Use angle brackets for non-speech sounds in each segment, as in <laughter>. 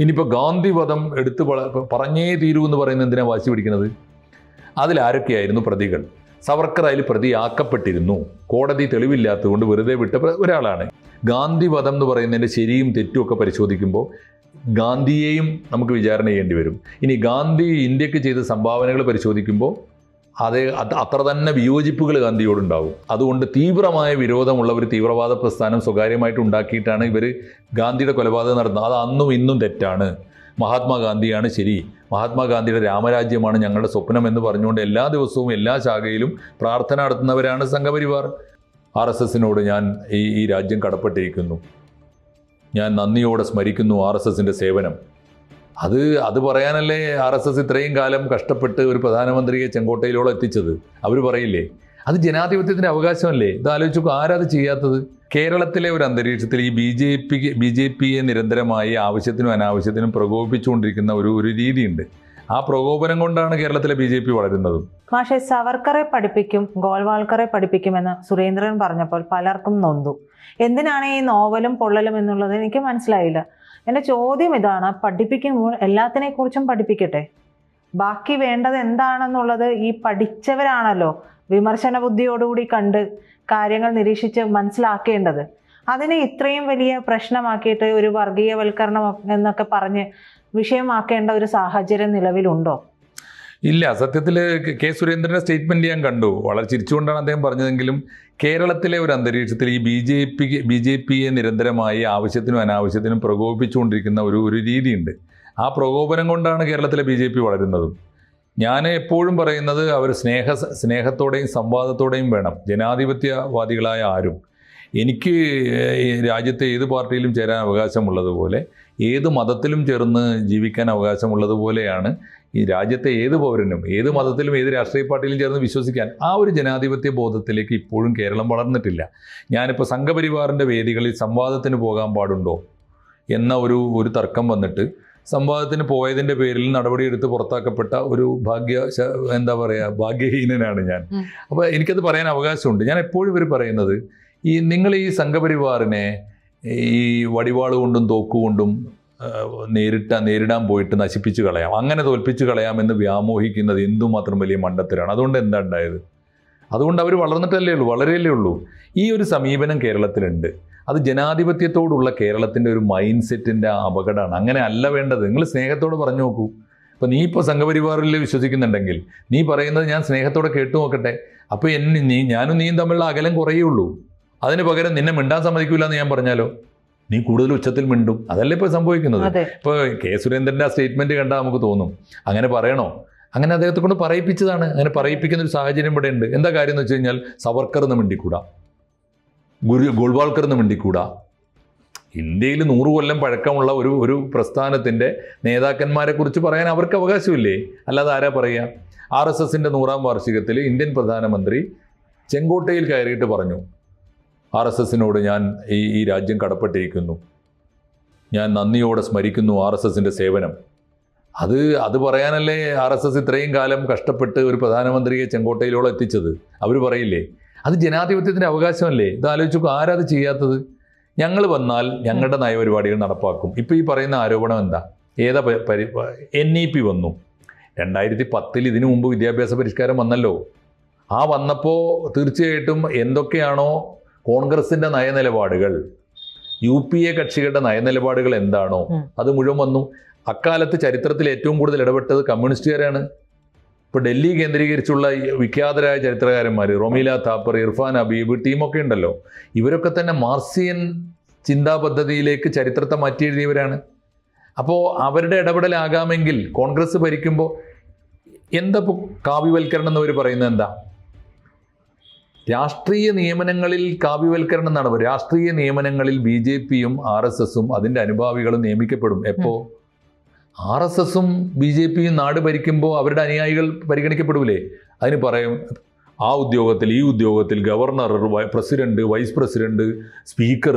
ഇനിയിപ്പോൾ ഗാന്ധിവധം എടുത്ത് പറഞ്ഞേ തീരൂ എന്ന് പറയുന്ന എന്തിനാണ് വാശി പിടിക്കുന്നത്? അതിലാരൊക്കെയായിരുന്നു പ്രതികൾ? സവർക്കർ അതിൽ പ്രതിയാക്കപ്പെട്ടിരുന്നു. കോടതി തെളിവില്ലാത്തതുകൊണ്ട് വെറുതെ വിട്ട ഒരാളാണ്. ഗാന്ധിവധം എന്ന് പറയുന്നതിന്റെ ശരിയും തെറ്റും ഒക്കെ പരിശോധിക്കുമ്പോൾ ഗാന്ധിയെയും നമുക്ക് വിചാരണ ചെയ്യേണ്ടി വരും. ഇനി ഗാന്ധി ഇന്ത്യയ്ക്ക് ചെയ്ത സംഭാവനകൾ പരിശോധിക്കുമ്പോൾ അത് അത് അത്ര തന്നെ വിയോജിപ്പുകൾ ഗാന്ധിയോടുണ്ടാവും അതുകൊണ്ട് തീവ്രമായ വിരോധമുള്ള ഒരു തീവ്രവാദ പ്രസ്ഥാനം സ്വകാര്യമായിട്ട് ഉണ്ടാക്കിയിട്ടാണ് ഇവർ ഗാന്ധിയുടെ കൊലപാതകം നടത്തുന്നത്. അത് അന്നും ഇന്നും തെറ്റാണ്. മഹാത്മാഗാന്ധിയാണ് ശരി. മഹാത്മാഗാന്ധിയുടെ രാമരാജ്യമാണ് ഞങ്ങളുടെ സ്വപ്നം എന്ന് പറഞ്ഞുകൊണ്ട് എല്ലാ ദിവസവും എല്ലാ ശാഖയിലും പ്രാർത്ഥന നടത്തുന്നവരാണ് സംഘപരിവാർ. ആർ എസ് എസിനോട് ഞാൻ ഈ ഈ രാജ്യം കടപ്പെട്ടിരിക്കുന്നു. ഞാൻ നന്ദിയോടെ സ്മരിക്കുന്നു ആർ എസ് എസിന്റെ സേവനം. അത് അത് പറയാനല്ലേ ആർ എസ് എസ് ഇത്രയും കാലം കഷ്ടപ്പെട്ട് ഒരു പ്രധാനമന്ത്രിയെ ചെങ്കോട്ടയിലോളം എത്തിച്ചത്? അവർ പറയില്ലേ? അത് ജനാധിപത്യത്തിന്റെ അവകാശമല്ലേ? ഇത് ആലോചിച്ചു ആരാത് ചെയ്യാത്തത്? കേരളത്തിലെ ഒരു അന്തരീക്ഷത്തിൽ ഈ B J P B J പിയെ നിരന്തരമായി ആവശ്യത്തിനും അനാവശ്യത്തിനും പ്രകോപിപ്പിച്ചുകൊണ്ടിരിക്കുന്ന ഒരു ഒരു രീതിയുണ്ട്. ആ പ്രകോപനം കൊണ്ടാണ് കേരളത്തിലെ ബി ജെ പി വളരുന്നതും. മാഷെ സവർക്കറെ പഠിപ്പിക്കും ഗോൾവാൾക്കറെ പഠിപ്പിക്കുമെന്ന് സുരേന്ദ്രൻ പറഞ്ഞപ്പോൾ പലർക്കും നൊന്തു. എന്തിനാണ് ഈ നോവലും പൊള്ളലും എന്നുള്ളത് എനിക്ക് മനസ്സിലായില്ല. എന്റെ ചോദ്യം ഇതാണ് പഠിപ്പിക്കുമ്പോൾ എല്ലാത്തിനെ കുറിച്ചും പഠിപ്പിക്കട്ടെ? ബാക്കി വേണ്ടത് എന്താണെന്നുള്ളത് ഈ പഠിച്ചവരാണല്ലോ വിമർശന ബുദ്ധിയോടുകൂടി കണ്ട് കാര്യങ്ങൾ നിരീക്ഷിച്ച് മനസ്സിലാക്കേണ്ടത്. അതിനെ ഇത്രയും വലിയ പ്രശ്നമാക്കിയിട്ട് ഒരു വർഗീയവൽക്കരണം എന്നൊക്കെ പറഞ്ഞ് വിഷയമാക്കേണ്ട ഒരു സാഹചര്യം നിലവിലുണ്ടോ? ഇല്ല സത്യത്തിൽ കെ സുരേന്ദ്രന്റെ സ്റ്റേറ്റ്മെന്റ് ഞാൻ കണ്ടു. വളരെ ചിരിച്ചുകൊണ്ടാണ് അദ്ദേഹം പറഞ്ഞതെങ്കിലും കേരളത്തിലെ ഒരു അന്തരീക്ഷത്തിൽ ഈ B J P B J പിയെ നിരന്തരമായി ആവശ്യത്തിനും അനാവശ്യത്തിനും പ്രകോപിപ്പിച്ചുകൊണ്ടിരിക്കുന്ന ഒരു ഒരു രീതിയുണ്ട്. ആ പ്രകോപനം കൊണ്ടാണ് കേരളത്തിലെ ബി ജെ പി വളരുന്നതും. ഞാൻ എപ്പോഴും പറയുന്നത് അവർ സ്നേഹ സ്നേഹത്തോടെയും സംവാദത്തോടെയും വേണം. ജനാധിപത്യവാദികളായ ആരും. എനിക്ക് രാജ്യത്തെ ഏത് പാർട്ടിയിലും ചേരാൻ അവകാശമുള്ളതുപോലെ ഏത് മതത്തിലും ചേർന്ന് ജീവിക്കാൻ അവകാശമുള്ളതുപോലെയാണ് ഈ രാജ്യത്തെ ഏത് പൗരനും ഏത് മതത്തിലും ഏത് രാഷ്ട്രീയ പാർട്ടിയിലും ചേർന്ന് വിശ്വസിക്കാൻ ആ ഒരു ജനാധിപത്യ ബോധത്തിലേക്ക് ഇപ്പോഴും കേരളം വളർന്നിട്ടില്ല. ഞാനിപ്പോൾ സംഘപരിവാറിന്റെ വേദികളിൽ സംവാദത്തിന് പോകാൻ പാടുണ്ടോ എന്ന ഒരു ഒരു തർക്കം വന്നിട്ട് സംവാദത്തിന് പോയതിന്റെ പേരിൽ നടപടിയെടുത്ത് പുറത്താക്കപ്പെട്ട ഒരു ഭാഗ്യ എന്താ പറയുക ഭാഗ്യഹീനനാണ് ഞാൻ. അപ്പോൾ എനിക്കത് പറയാൻ അവകാശമുണ്ട്. ഞാൻ എപ്പോഴും ഇവർ പറയുന്നത് ഈ നിങ്ങൾ ഈ സംഘപരിവാറിനെ ഈ വടിവാൾ കൊണ്ടും തോക്കുകൊണ്ടും നേരിട്ട നേരിടാൻ പോയിട്ട് നശിപ്പിച്ച് കളയാം. അങ്ങനെ തോൽപ്പിച്ച് കളയാമെന്ന് വ്യാമോഹിക്കുന്നത് എന്തുമാത്രം വലിയ മണ്ടത്തരാണ്. അതുകൊണ്ട് എന്താ ഉണ്ടായത്? അതുകൊണ്ട് അവർ വളർന്നിട്ടല്ലേ ഉള്ളൂ വളരെയല്ലേ ഉള്ളൂ. ഈ ഒരു സമീപനം കേരളത്തിലുണ്ട്. അത് ജനാധിപത്യത്തോടുള്ള കേരളത്തിന്റെ ഒരു മൈൻഡ് സെറ്റിന്റെ അപകടമാണ്. അങ്ങനെ അല്ല വേണ്ടത്. നിങ്ങൾ സ്നേഹത്തോടെ പറഞ്ഞു നോക്കൂ. അപ്പോൾ നീ ഇപ്പോൾ സംഘപരിവാറിൽ വിശ്വസിക്കുന്നുണ്ടെങ്കിൽ നീ പറയുന്നത് ഞാൻ സ്നേഹത്തോടെ കേട്ടു നോക്കട്ടെ. അപ്പോൾ എന്നെ നീ ഞാനും നീയും തമ്മിലുള്ള അകലം കുറയുള്ളൂ. അതിന് പകരം നിന്നെ മിണ്ടാൻ സമ്മതിക്കില്ല എന്ന് ഞാൻ പറഞ്ഞാലോ? നീ കൂടുതൽ ഉച്ചത്തിൽ മിണ്ടും. അതല്ലേ ഇപ്പോൾ സംഭവിക്കുന്നത്? ഇപ്പോൾ കെ സുരേന്ദ്രന്റെ ആ സ്റ്റേറ്റ്മെന്റ് കണ്ടാൽ നമുക്ക് തോന്നും. അങ്ങനെ പറയണോ? അങ്ങനെ അദ്ദേഹത്തെ കൊണ്ട് പറയിപ്പിച്ചതാണ്. അങ്ങനെ പറയിപ്പിക്കുന്ന ഒരു സാഹചര്യം ഇവിടെ ഉണ്ട്. എന്താ കാര്യം എന്ന് വെച്ച് കഴിഞ്ഞാൽ സവർക്കർ എന്ന് മിണ്ടിക്കൂടാ. ഗുരു ഗോൾവാൾക്കർ എന്ന് മിണ്ടിക്കൂടാ. ഇന്ത്യയിൽ നൂറ് കൊല്ലം പഴക്കമുള്ള ഒരു ഒരു പ്രസ്ഥാനത്തിന്റെ നേതാക്കന്മാരെ കുറിച്ച് പറയാൻ അവർക്ക് അവകാശമില്ലേ? അല്ലാതെ ആരാ പറയുക ആർ എസ് എസിന്റെ നൂറാം വാർഷികത്തിൽ ഇന്ത്യൻ പ്രധാനമന്ത്രി ചെങ്കോട്ടയിൽ കയറിയിട്ട് പറഞ്ഞു. ആർ എസ് എസിനോട് ഞാൻ ഈ ഈ രാജ്യം കടപ്പെട്ടിരിക്കുന്നു. ഞാൻ നന്ദിയോടെ സ്മരിക്കുന്നു ആർ എസ് എസിന്റെ സേവനം. അത് അത് പറയാനല്ലേ ആർ എസ് എസ് ഇത്രയും കാലം കഷ്ടപ്പെട്ട് ഒരു പ്രധാനമന്ത്രിയെ ചെങ്കോട്ടയിലോളം എത്തിച്ചത്? അവർ പറയില്ലേ? അത് ജനാധിപത്യത്തിന്റെ അവകാശമല്ലേ? ഇത് ആലോചിച്ചു ആരാത് ചെയ്യാത്തത്? ഞങ്ങൾ വന്നാൽ ഞങ്ങളുടെ നയപരിപാടികൾ നടപ്പാക്കും. ഇപ്പോൾ ഈ പറയുന്ന ആരോപണം എന്താ? ഏതാ പരി എൻ ഇ പി വന്നു. രണ്ടായിരത്തി പത്തിൽ ഇതിനു മുമ്പ് വിദ്യാഭ്യാസ പരിഷ്കാരം വന്നല്ലോ. ആ വന്നപ്പോൾ തീർച്ചയായിട്ടും എന്തൊക്കെയാണോ കോൺഗ്രസിന്റെ നയനിലപാടുകൾ യു പി എ കക്ഷികളുടെ നയനിലപാടുകൾ എന്താണോ അത് മുഴുവൻ വന്നു. അക്കാലത്ത് ചരിത്രത്തിൽ ഏറ്റവും കൂടുതൽ ഇടപെട്ടത് കമ്മ്യൂണിസ്റ്റുകാരാണ്. ഇപ്പോൾ ഡൽഹി കേന്ദ്രീകരിച്ചുള്ള വിഖ്യാതരായ ചരിത്രകാരന്മാർ റൊമീല താപ്പർ ഇർഫാൻ ഹബീബ് ടീമൊക്കെ ഉണ്ടല്ലോ. ഇവരൊക്കെ തന്നെ മാർസിയൻ ചിന്താ പദ്ധതിയിലേക്ക് ചരിത്രത്തെ മാറ്റി എഴുതിയവരാണ് അപ്പോൾ അവരുടെ ഇടപെടലാകാമെങ്കിൽ കോൺഗ്രസ് ഭരിക്കുമ്പോൾ എന്താ കാവ്യവൽക്കരണം എന്നവർ പറയുന്നത് എന്താ? രാഷ്ട്രീയ നിയമനങ്ങളിൽ കാവ്യവൽക്കരണം എന്നാണ് രാഷ്ട്രീയ നിയമനങ്ങളിൽ ബി ജെ പിയും ആർ എസ് എസും അതിന്റെ അനുഭാവികളും നിയമിക്കപ്പെടും. എപ്പോൾ ആർ എസ് എസും ബി ജെ പിയും നാട് ഭരിക്കുമ്പോൾ അവരുടെ അനുയായികൾ പരിഗണിക്കപ്പെടൂലേ? അതിന് പറയും ആ ഉദ്യോഗത്തിൽ ഈ ഉദ്യോഗത്തിൽ governor president vice president speaker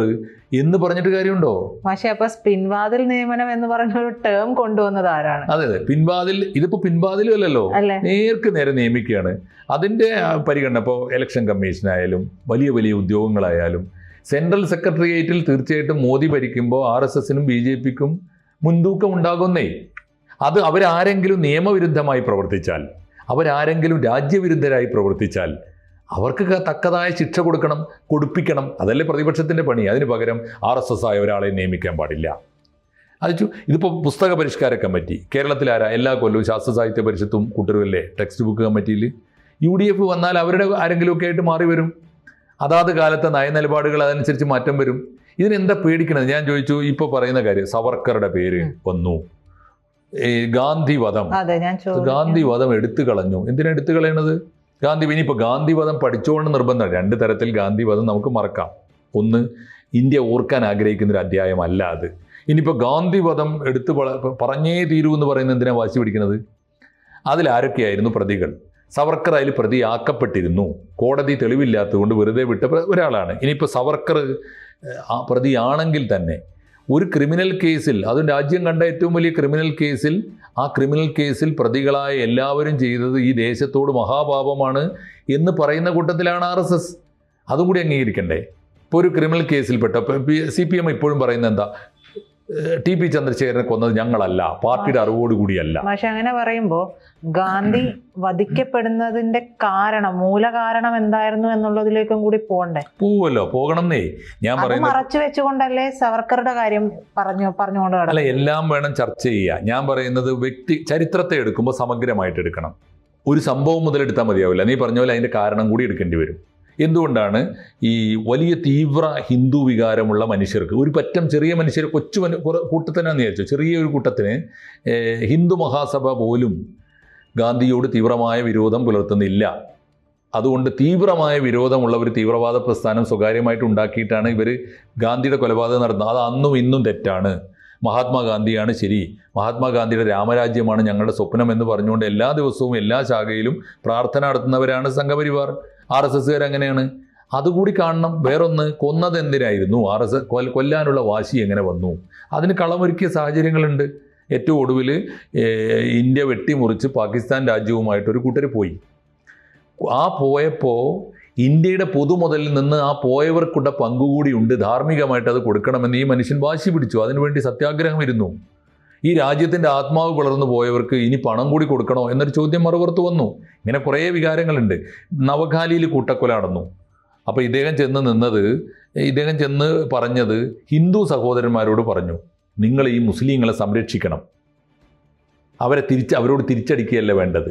എന്ന് പറഞ്ഞിട്ട് കാര്യമുണ്ടോ? പക്ഷേ അപ്പൊ പിൻവാതിൽ നിയമനം എന്ന് പറഞ്ഞ ഒരു ടേം കൊണ്ടുവന്നത് ആരാണ്? അതെ അതെ. പിൻവാതിൽ ഇതിപ്പോ പിൻവാതിലും അല്ലല്ലോ? നേർക്ക് നേരെ നിയമിക്കുകയാണ്. അതിന്റെ പരിഗണന ഇപ്പോൾ ഇലക്ഷൻ കമ്മീഷനായാലും വലിയ വലിയ ഉദ്യോഗങ്ങളായാലും സെൻട്രൽ സെക്രട്ടേറിയറ്റിൽ തീർച്ചയായിട്ടും മോദി ഭരിക്കുമ്പോൾ ആർ എസ് എസിനും ബി ജെ പിക്കും മുൻതൂക്കം ഉണ്ടാകുന്നേ. അത് അവരാരെങ്കിലും നിയമവിരുദ്ധമായി പ്രവർത്തിച്ചാൽ അവരാരെങ്കിലും രാജ്യവിരുദ്ധരായി പ്രവർത്തിച്ചാൽ അവർക്ക് തക്കതായ ശിക്ഷ കൊടുക്കണം കൊടുപ്പിക്കണം. അതല്ലേ പ്രതിപക്ഷത്തിന്റെ പണി. അതിന് പകരം ആർ എസ് എസ് ആയ ഒരാളെ നിയമിക്കാൻ പാടില്ല. അത് ഇതിപ്പോൾ പുസ്തക പരിഷ്കാര കമ്മിറ്റി. കേരളത്തിലാരാ എല്ലാ കൊല്ലവും ശാസ്ത്ര സാഹിത്യ പരിഷത്തും കൂട്ടരുമല്ലേ? ടെക്സ്റ്റ് ബുക്ക് കമ്മിറ്റിയിൽ യു ഡി എഫ് വന്നാൽ അവരുടെ ആരെങ്കിലുമൊക്കെ ആയിട്ട് മാറി വരും. അതാത് കാലത്തെ നയനിലപാടുകൾ അതനുസരിച്ച് മാറ്റം വരും. ഇതിനെന്താ പേടിക്കണത്? ഞാൻ ചോദിച്ചു. ഇപ്പോൾ പറയുന്ന കാര്യം സവർക്കറുടെ പേര് വന്നു. ഈ ഗാന്ധി വധം. അതെ ഞാൻ ഗാന്ധി ചോദിക്കാം. വധം എടുത്തു കളഞ്ഞു. എന്തിനാണ് എടുത്തു കളയണത്? ഗാന്ധി ഇനിയിപ്പോൾ ഗാന്ധി വധം പഠിച്ചുകൊണ്ട് നിർബന്ധം. രണ്ട് തരത്തിൽ ഗാന്ധി വധം നമുക്ക് മറക്കാം. ഒന്ന് ഇന്ത്യ ഓർക്കാൻ ആഗ്രഹിക്കുന്ന ഒരു അധ്യായമല്ല അത്. ഇനിയിപ്പോൾ ഗാന്ധി വധം എടുത്തു പറഞ്ഞേ തീരൂ എന്ന് പറയുന്നത് എന്തിനാണ് വാശി പിടിക്കുന്നത് അതിലാരൊക്കെയായിരുന്നു പ്രതികൾ? സവർക്കർ അതിൽ പ്രതിയാക്കപ്പെട്ടിരുന്നു. കോടതി തെളിവില്ലാത്തതുകൊണ്ട് വെറുതെ വിട്ട ഒരാളാണ്. ഇനിയിപ്പോൾ സവർക്കർ പ്രതിയാണെങ്കിൽ തന്നെ ഒരു ക്രിമിനൽ കേസിൽ അതും രാജ്യം കണ്ട ഏറ്റവും വലിയ ക്രിമിനൽ കേസിൽ ആ ക്രിമിനൽ കേസിൽ പ്രതികളായ എല്ലാവരും ചെയ്തത് ഈ ദേശത്തോട് മഹാപാപമാണ് എന്ന് പറയുന്ന കൂട്ടത്തിലാണ് ആർ എസ് എസ്. അതും കൂടി അംഗീകരിക്കണ്ടേ? ഇപ്പോൾ ഒരു ക്രിമിനൽ കേസിൽപ്പെട്ട സി പി എം ഇപ്പോഴും പറയുന്നത് എന്താ? ടി പി ചന്ദ്രശേഖരനെ കൊന്നത് ഞങ്ങളല്ല. പാർട്ടിയുടെ അറിവോടുകൂടിയല്ല. പക്ഷെ അങ്ങനെ പറയുമ്പോ ഗാന്ധി <clears throat> വധിക്കപ്പെടുന്നതിന്റെ കാരണം മൂലകാരണം എന്തായിരുന്നു എന്നുള്ളതിലേക്കും കൂടി പോകണ്ടേ പോവല്ലോ പോകണമെന്നേ. ഞാൻ പറയുന്നത് മറച്ചു വെച്ചുകൊണ്ടല്ലേ സവർക്കറുടെ കാര്യം പറഞ്ഞു പറഞ്ഞുകൊണ്ട് അല്ല എല്ലാം വേണം ചർച്ച ചെയ്യുക ഞാൻ പറയുന്നത് വ്യക്തി ചരിത്രത്തെ എടുക്കുമ്പോൾ സമഗ്രമായിട്ട് എടുക്കണം. ഒരു സംഭവം മുതൽ എടുത്താൽ മതിയാവില്ല. നീ പറഞ്ഞ പോലെ അതിന്റെ കാരണം കൂടി എടുക്കേണ്ടി വരും. എന്തുകൊണ്ടാണ് ഈ വലിയ തീവ്ര ഹിന്ദു വികാരമുള്ള മനുഷ്യർക്ക് ഒരു പറ്റം ചെറിയ മനുഷ്യർ കൊച്ചു കൂട്ടത്തിനാന്ന് വിചാരിച്ചു ചെറിയ ഒരു കൂട്ടത്തിന് ഹിന്ദു മഹാസഭ പോലും ഗാന്ധിയോട് തീവ്രമായ വിരോധം പുലർത്തുന്നില്ല. അതുകൊണ്ട് തീവ്രമായ വിരോധമുള്ള ഒരു തീവ്രവാദ പ്രസ്ഥാനം സ്വകാര്യമായിട്ട് ഉണ്ടാക്കിയിട്ടാണ് ഇവർ ഗാന്ധിയുടെ കൊലപാതകം നടത്തുന്നത്. അത് അന്നും ഇന്നും തെറ്റാണ്. മഹാത്മാഗാന്ധിയാണ് ശരി. മഹാത്മാഗാന്ധിയുടെ രാമരാജ്യമാണ് ഞങ്ങളുടെ സ്വപ്നം എന്ന് പറഞ്ഞുകൊണ്ട് എല്ലാ ദിവസവും എല്ലാ ശാഖയിലും പ്രാർത്ഥന നടത്തുന്നവരാണ് സംഘപരിവാർ. ആർ എസ് എസ്സുകാർ അങ്ങനെയാണ് അതുകൂടി കാണണം. വേറൊന്ന് കൊന്നത് എന്തിനായിരുന്നു ആർ എസ് കൊല്ലാനുള്ള വാശി എങ്ങനെ വന്നു? അതിന് കളമൊരുക്കിയ സാഹചര്യങ്ങളുണ്ട്. ഏറ്റവും ഒടുവിൽ ഇന്ത്യ വെട്ടിമുറിച്ച് പാകിസ്ഥാൻ രാജ്യവുമായിട്ട് ഒരു കൂട്ടർ പോയി. ആ പോയപ്പോൾ ഇന്ത്യയുടെ പൊതുമുതലിൽ നിന്ന് ആ പോയവർക്കുള്ള പങ്കുകൂടി ഉണ്ട്. ധാർമ്മികമായിട്ട് അത് കൊടുക്കണമെന്ന് ഈ മനുഷ്യൻ വാശി പിടിച്ചു. അതിനുവേണ്ടി സത്യാഗ്രഹം ഇരുന്നു. ഈ രാജ്യത്തിന്റെ ആത്മാവ് വളർന്നു പോയവർക്ക് ഇനി പണം കൂടി കൊടുക്കണോ എന്നൊരു ചോദ്യം മറുപുറത്ത് വന്നു. ഇങ്ങനെ കുറേ വികാരങ്ങളുണ്ട്. നവഖാലിയിൽ കൂട്ടക്കൊല നടന്നു. അപ്പോൾ ഇദ്ദേഹം ചെന്ന് നിന്നത് ഇദ്ദേഹം ചെന്ന് പറഞ്ഞത് ഹിന്ദു സഹോദരന്മാരോട് പറഞ്ഞു നിങ്ങൾ ഈ മുസ്ലിങ്ങളെ സംരക്ഷിക്കണം. അവരെ തിരിച്ച് അവരോട് തിരിച്ചടിക്കുകയല്ല വേണ്ടത്?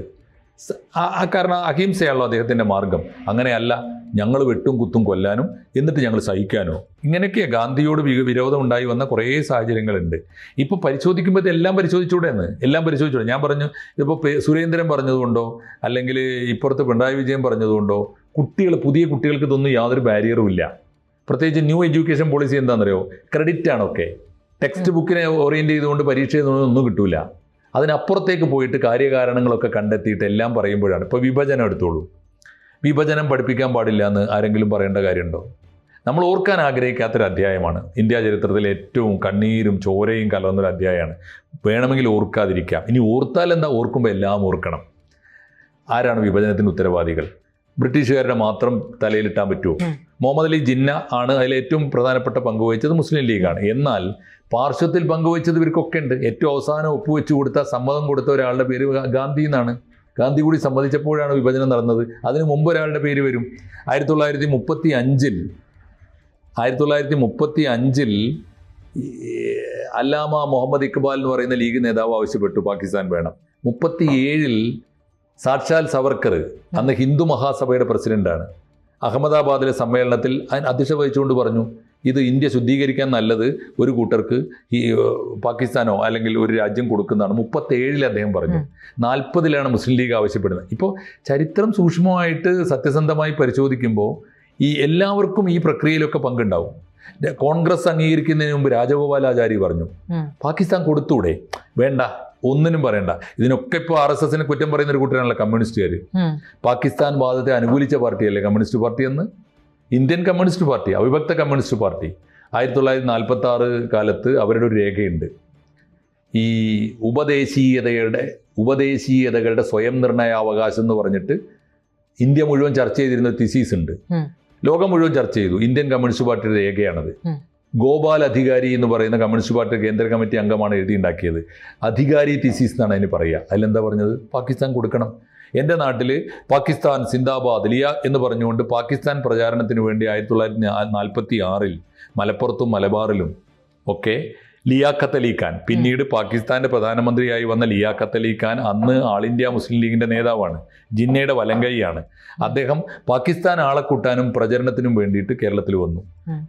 കാരണം അഹിംസയാണല്ലോ അദ്ദേഹത്തിന്റെ മാർഗം. അങ്ങനെയല്ല ഞങ്ങൾ വെട്ടും കുത്തും കൊല്ലാനും എന്നിട്ട് ഞങ്ങൾ സഹിക്കാനോ? ഇങ്ങനെയൊക്കെ ഗാന്ധിയോട് വിരോധം ഉണ്ടായി വന്ന കുറേ സാഹചര്യങ്ങളുണ്ട്. ഇപ്പോൾ പരിശോധിക്കുമ്പോൾ എല്ലാം പരിശോധിച്ചൂടെ എന്ന് എല്ലാം പരിശോധിച്ചൂടെ? ഞാൻ പറഞ്ഞു ഇപ്പോൾ സുരേന്ദ്രൻ പറഞ്ഞതുകൊണ്ടോ? അല്ലെങ്കിൽ ഇപ്പുറത്ത് പിണറായി വിജയൻ പറഞ്ഞതുകൊണ്ടോ? കുട്ടികൾ പുതിയ കുട്ടികൾക്ക് ഇതൊന്നും യാതൊരു ബാരിയറും ഇല്ല. പ്രത്യേകിച്ച് ന്യൂ എഡ്യൂക്കേഷൻ പോളിസി എന്താണെന്നറിയോ? ക്രെഡിറ്റ് ആണൊക്കെ. ടെക്സ്റ്റ് ബുക്കിനെ ഓറിയന്റ് ചെയ്തുകൊണ്ട് പരീക്ഷ ഒന്നും കിട്ടില്ല അതിനപ്പുറത്തേക്ക് പോയിട്ട് കാര്യകാരണങ്ങളൊക്കെ കണ്ടെത്തിയിട്ട് എല്ലാം പറയുമ്പോഴാണ്. ഇപ്പോൾ വിഭജനം എടുത്തോളൂ. വിഭജനം പഠിപ്പിക്കാൻ പാടില്ല എന്ന് ആരെങ്കിലും പറയേണ്ട കാര്യമുണ്ടോ? നമ്മൾ ഓർക്കാൻ ആഗ്രഹിക്കാത്തൊരു അധ്യായമാണ്. ഇന്ത്യ ചരിത്രത്തിലെ ഏറ്റവും കണ്ണീരും ചോരയും കലർന്നൊരു അധ്യായമാണ്. വേണമെങ്കിൽ ഓർക്കാതിരിക്കാം. ഇനി ഓർത്താൽ എന്താ? ഓർക്കുമ്പോൾ എല്ലാം ഓർക്കണം. ആരാണ് വിഭജനത്തിന് ഉത്തരവാദികൾ? ബ്രിട്ടീഷുകാരുടെ മാത്രം തലയിലിട്ടാൻ പറ്റുമോ. മുഹമ്മദ് അലി ജിന്ന ആണ് അതിൽ ഏറ്റവും പ്രധാനപ്പെട്ട പങ്ക് വഹിച്ചത് മുസ്ലിം ലീഗാണ്. എന്നാൽ പാർശ്വത്തിൽ പങ്കുവച്ചത് ഇവർക്കൊക്കെ ഉണ്ട്. ഏറ്റവും അവസാനം ഒപ്പുവെച്ച് കൊടുത്ത സമ്മതം കൊടുത്ത ഒരാളുടെ പേര് ഗാന്ധി എന്നാണ്. ഗാന്ധി കൂടി സമ്മതിച്ചപ്പോഴാണ് വിഭജനം നടന്നത്. അതിന് മുമ്പ് ഒരാളുടെ പേര് വരും. ആയിരത്തി തൊള്ളായിരത്തി മുപ്പത്തി അഞ്ചിൽ ആയിരത്തി തൊള്ളായിരത്തി മുപ്പത്തി അഞ്ചിൽ അല്ലാമ മുഹമ്മദ് ഇക്ബാൽ എന്ന് പറയുന്ന ലീഗ് നേതാവ് ആവശ്യപ്പെട്ടു പാകിസ്ഥാൻ വേണം. മുപ്പത്തി ഏഴിൽ സാക്ഷാൽ സവർക്കർ അന്ന് ഹിന്ദു മഹാസഭയുടെ പ്രസിഡന്റാണ്. അഹമ്മദാബാദിലെ സമ്മേളനത്തിൽ അധ്യക്ഷ വഹിച്ചുകൊണ്ട് പറഞ്ഞു ഇത് ഇന്ത്യ ശുദ്ധീകരിക്കാൻ നല്ലത് ഒരു കൂട്ടർക്ക് ഈ പാകിസ്ഥാനോ അല്ലെങ്കിൽ ഒരു രാജ്യം കൊടുക്കുന്നതാണ്. മുപ്പത്തേഴിൽ അദ്ദേഹം പറഞ്ഞു. നാൽപ്പതിലാണ് മുസ്ലിം ലീഗ് ആവശ്യപ്പെടുന്നത്. ഇപ്പോൾ ചരിത്രം സൂക്ഷ്മമായിട്ട് സത്യസന്ധമായി പരിശോധിക്കുമ്പോൾ ഈ എല്ലാവർക്കും ഈ പ്രക്രിയയിലൊക്കെ പങ്കുണ്ടാവും. കോൺഗ്രസ് അംഗീകരിക്കുന്നതിന് മുമ്പ് രാജഗോപാലാചാരി പറഞ്ഞു പാകിസ്ഥാൻ കൊടുത്തൂടെ? വേണ്ട ഒന്നിനും പറയണ്ട. ഇതിനൊക്കെ ഇപ്പോൾ ആർ എസ് എസിനെ കുറ്റം പറയുന്ന ഒരു കൂട്ടരാണല്ലോ കമ്മ്യൂണിസ്റ്റുകാർ. പാകിസ്ഥാൻ വാദത്തെ അനുകൂലിച്ച പാർട്ടിയല്ലേ കമ്മ്യൂണിസ്റ്റ് പാർട്ടി എന്ന്? ഇന്ത്യൻ കമ്മ്യൂണിസ്റ്റ് പാർട്ടി അവിഭക്ത കമ്മ്യൂണിസ്റ്റ് പാർട്ടി ആയിരത്തി തൊള്ളായിരത്തി നാൽപ്പത്തി ആറ് കാലത്ത് അവരുടെ ഒരു രേഖയുണ്ട്. ഈ ഉപദേശീയതയുടെ ഉപദേശീയതകളുടെ സ്വയം നിർണയ അവകാശം എന്ന് പറഞ്ഞിട്ട് ഇന്ത്യ മുഴുവൻ ചർച്ച ചെയ്തിരുന്ന തിസീസ് ഉണ്ട്. ലോകം മുഴുവൻ ചർച്ച ചെയ്തു. ഇന്ത്യൻ കമ്മ്യൂണിസ്റ്റ് പാർട്ടിയുടെ രേഖയാണത്. ഗോപാൽ അധികാരി എന്ന് പറയുന്ന കമ്മ്യൂണിസ്റ്റ് പാർട്ടി കേന്ദ്ര കമ്മിറ്റി അംഗമാണ് എഴുതിയുണ്ടാക്കിയത്. അധികാരി തിസീസ് എന്നാണ് അതിന് പറയുക. അതിലെന്താ പറഞ്ഞത്? പാകിസ്ഥാൻ കൊടുക്കണം. എന്റെ നാട്ടിൽ പാകിസ്ഥാൻ സിന്ദാബാദ് ലിയ എന്ന് പറഞ്ഞുകൊണ്ട് പാകിസ്ഥാൻ പ്രചാരണത്തിന് വേണ്ടി ആയിരത്തി തൊള്ളായിരത്തി നാൽപ്പത്തി ആറിൽ മലപ്പുറത്തും മലബാറിലും ഒക്കെ ലിയാഖത്ത് അലി ഖാൻ പിന്നീട് പാകിസ്ഥാന്റെ പ്രധാനമന്ത്രിയായി വന്ന ലിയാഖത്ത് അലി ഖാൻ അന്ന് ആൾ ഇന്ത്യ മുസ്ലിം ലീഗിന്റെ നേതാവാണ് ജിന്നയുടെ വലങ്കൈയാണ് അദ്ദേഹം പാകിസ്ഥാൻ ആളെ കൂട്ടാനും പ്രചരണത്തിനും വേണ്ടിയിട്ട് കേരളത്തിൽ വന്നു.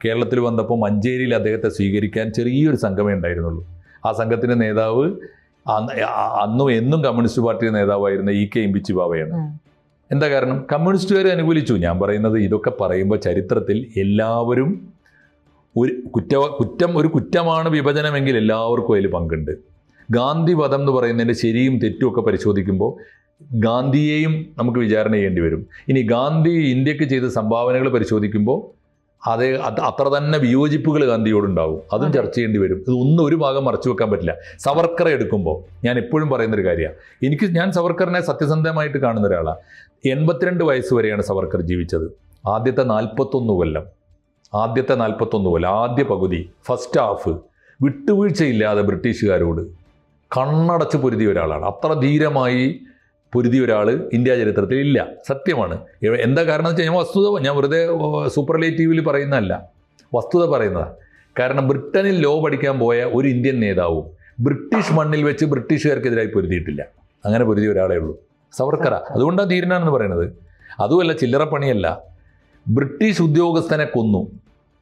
കേരളത്തിൽ വന്നപ്പോൾ മഞ്ചേരിയിൽ അദ്ദേഹത്തെ സ്വീകരിക്കാൻ ചെറിയൊരു സംഘമേ ഉണ്ടായിരുന്നുള്ളൂ. ആ സംഘത്തിന്റെ നേതാവ് അന്ന് അന്നും എന്നും കമ്മ്യൂണിസ്റ്റ് പാർട്ടി നേതാവായിരുന്ന ഇ കെ ഇമ്പിച്ചി ബാബയാണ് എന്താ കാരണം? കമ്മ്യൂണിസ്റ്റുകാരെ അനുകൂലിച്ചു. ഞാൻ പറയുന്നത് ഇതൊക്കെ പറയുമ്പോൾ ചരിത്രത്തിൽ എല്ലാവരും ഒരു കുറ്റ കുറ്റം ഒരു കുറ്റമാണ് വിഭജനമെങ്കിൽ എല്ലാവർക്കും അതിൽ പങ്കുണ്ട്. ഗാന്ധി വധം എന്ന് പറയുന്നതിന്റെ ശരിയും തെറ്റും ഒക്കെ പരിശോധിക്കുമ്പോൾ ഗാന്ധിയെയും നമുക്ക് വിചാരണ ചെയ്യേണ്ടി വരും. ഇനി ഗാന്ധി ഇന്ത്യയ്ക്ക് ചെയ്ത സംഭാവനകൾ പരിശോധിക്കുമ്പോൾ അത് അത് അത്ര തന്നെ വിയോജിപ്പുകൾ ഗാന്ധിയോടുണ്ടാവും. അതും ചർച്ച ചെയ്യേണ്ടി വരും. ഇത് ഒന്നും ഒരു ഭാഗം മറച്ചു വെക്കാൻ പറ്റില്ല. സവർക്കറെ എടുക്കുമ്പോൾ ഞാൻ എപ്പോഴും പറയുന്നൊരു കാര്യമാണ് എനിക്ക് ഞാൻ സവർക്കറിനെ സത്യസന്ധമായിട്ട് കാണുന്ന ഒരാളാണ് എൺപത്തിരണ്ട് വയസ്സ് വരെയാണ് സവർക്കർ ജീവിച്ചത്. ആദ്യത്തെ നാൽപ്പത്തൊന്ന് കൊല്ലം. ആദ്യത്തെ നാൽപ്പത്തൊന്ന് കൊല്ലം. ആദ്യ പകുതി ഫസ്റ്റ് ഹാഫ് വിട്ടുവീഴ്ചയില്ലാതെ ബ്രിട്ടീഷുകാരോട് കണ്ണടച്ച് പൊരുതിയ ഒരാളാണ്. അത്ര ധീരമായി പൊരുതിയ ഒരാൾ ഇന്ത്യ ചരിത്രത്തിൽ ഇല്ല. സത്യമാണ്. എന്താ കാരണം വെച്ചാൽ ഞാൻ വസ്തുത ഞാൻ വെറുതെ സൂപ്പർലേറ്റീവിൽ പറയുന്നതല്ല. വസ്തുത പറയുന്നതാണ് കാരണം ബ്രിട്ടനിൽ ലോ പഠിക്കാൻ പോയ ഒരു ഇന്ത്യൻ നേതാവും ബ്രിട്ടീഷ് മണ്ണിൽ വെച്ച് ബ്രിട്ടീഷുകാർക്കെതിരായി പൊരുതിയിട്ടില്ല. അങ്ങനെ പൊരുതിയ ഒരാളേ ഉള്ളൂ. സവർക്കറ. അതുകൊണ്ടാണ് ധീരനാണെന്ന് പറയുന്നത്. അതുമല്ല ചില്ലറ പണിയല്ല. ബ്രിട്ടീഷ് ഉദ്യോഗസ്ഥനെ കൊന്നു.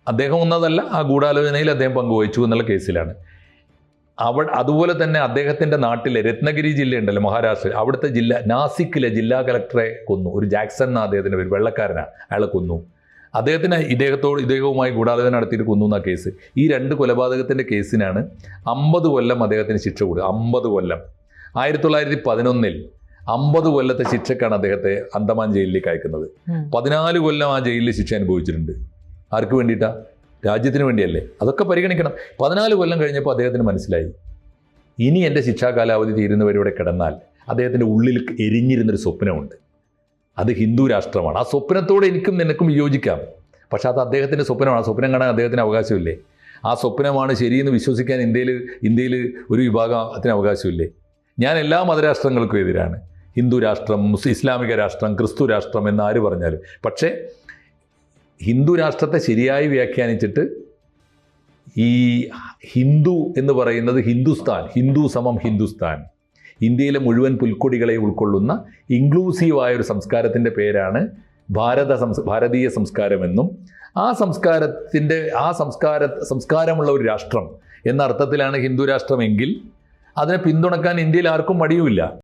അദ്ദേഹം ഒന്നതല്ല ആ ഗൂഢാലോചനയിൽ അദ്ദേഹം പങ്കുവഹിച്ചു എന്നുള്ള കേസിലാണ്. അവ അതുപോലെ തന്നെ അദ്ദേഹത്തിന്റെ നാട്ടിലെ രത്നഗിരി ജില്ലയുണ്ടല്ലോ മഹാരാഷ്ട്ര അവിടുത്തെ ജില്ല നാസിക്കിലെ ജില്ലാ കലക്ടറെ കൊന്നു. ഒരു ജാക്സൺ എന്ന അദ്ദേഹത്തിന്റെ പേര്. വെള്ളക്കാരനാണ്. അയാളെ കൊന്നു. അദ്ദേഹത്തിന് ഇദ്ദേഹത്തോട് ഇദ്ദേഹവുമായി ഗൂഢാലോചന നടത്തിയിട്ട് കൊന്നു എന്ന കേസ്. ഈ രണ്ട് കൊലപാതകത്തിന്റെ കേസിനാണ് അമ്പത് കൊല്ലം അദ്ദേഹത്തിന് ശിക്ഷ കൊടുക്കുക അമ്പത് കൊല്ലം. ആയിരത്തി തൊള്ളായിരത്തി പതിനൊന്നിൽ അമ്പത് കൊല്ലത്തെ ശിക്ഷക്കാണ് അദ്ദേഹത്തെ അന്തമാൻ ജയിലിലേക്ക് അയക്കുന്നത്. പതിനാല് കൊല്ലം ആ ജയിലിൽ ശിക്ഷ അനുഭവിച്ചിട്ടുണ്ട്. ആർക്ക് വേണ്ടിയിട്ടാ? രാജ്യത്തിന് വേണ്ടിയല്ലേ? അതൊക്കെ പരിഗണിക്കണം. പതിനാല് കൊല്ലം കഴിഞ്ഞപ്പോൾ അദ്ദേഹത്തിന് മനസ്സിലായി. ഇനി എന്റെ ശിക്ഷാ കാലാവധി തീരുന്നവരിവിടെ കിടന്നാൽ അദ്ദേഹത്തിന്റെ ഉള്ളിൽ എരിഞ്ഞിരുന്നൊരു സ്വപ്നമുണ്ട്. അത് ഹിന്ദു രാഷ്ട്രമാണ്. ആ സ്വപ്നത്തോട് എനിക്കും നിനക്കും വിയോജിക്കാം പക്ഷേ അത് അദ്ദേഹത്തിന്റെ സ്വപ്നമാണ്. ആ സ്വപ്നം കാണാൻ അദ്ദേഹത്തിന് അവകാശമില്ലേ? ആ സ്വപ്നമാണ് ശരിയെന്ന് വിശ്വസിക്കാൻ ഇന്ത്യയിൽ ഇന്ത്യയിൽ ഒരു വിഭാഗത്തിന് അവകാശമില്ലേ? ഞാൻ എല്ലാ മതരാഷ്ട്രങ്ങൾക്കും എതിരാണ്. ഹിന്ദു രാഷ്ട്രം ഇസ്ലാമിക രാഷ്ട്രം ക്രിസ്തു രാഷ്ട്രം എന്ന് ആര് പറഞ്ഞാലും. പക്ഷേ ഹിന്ദു രാഷ്ട്രത്തെ ശരിയായി വ്യാഖ്യാനിച്ചിട്ട് ഈ ഹിന്ദു എന്ന് പറയുന്നത് ഹിന്ദുസ്ഥാൻ ഹിന്ദു സമം ഹിന്ദുസ്ഥാൻ. ഇന്ത്യയിലെ മുഴുവൻ പുൽക്കൊടികളെ ഉൾക്കൊള്ളുന്ന ഇൻക്ലൂസീവായ ഒരു സംസ്കാരത്തിന്റെ പേരാണ് ഭാരത സംസ് ഭാരതീയ സംസ്കാരമെന്നും ആ സംസ്കാരത്തിന്റെ ആ സംസ്കാര സംസ്കാരമുള്ള ഒരു രാഷ്ട്രം എന്ന അർത്ഥത്തിലാണ് ഹിന്ദു രാഷ്ട്രമെങ്കിൽ അതിനെ പിന്തുണക്കാൻ ഇന്ത്യയിൽ ആർക്കും മടിയുമില്ല.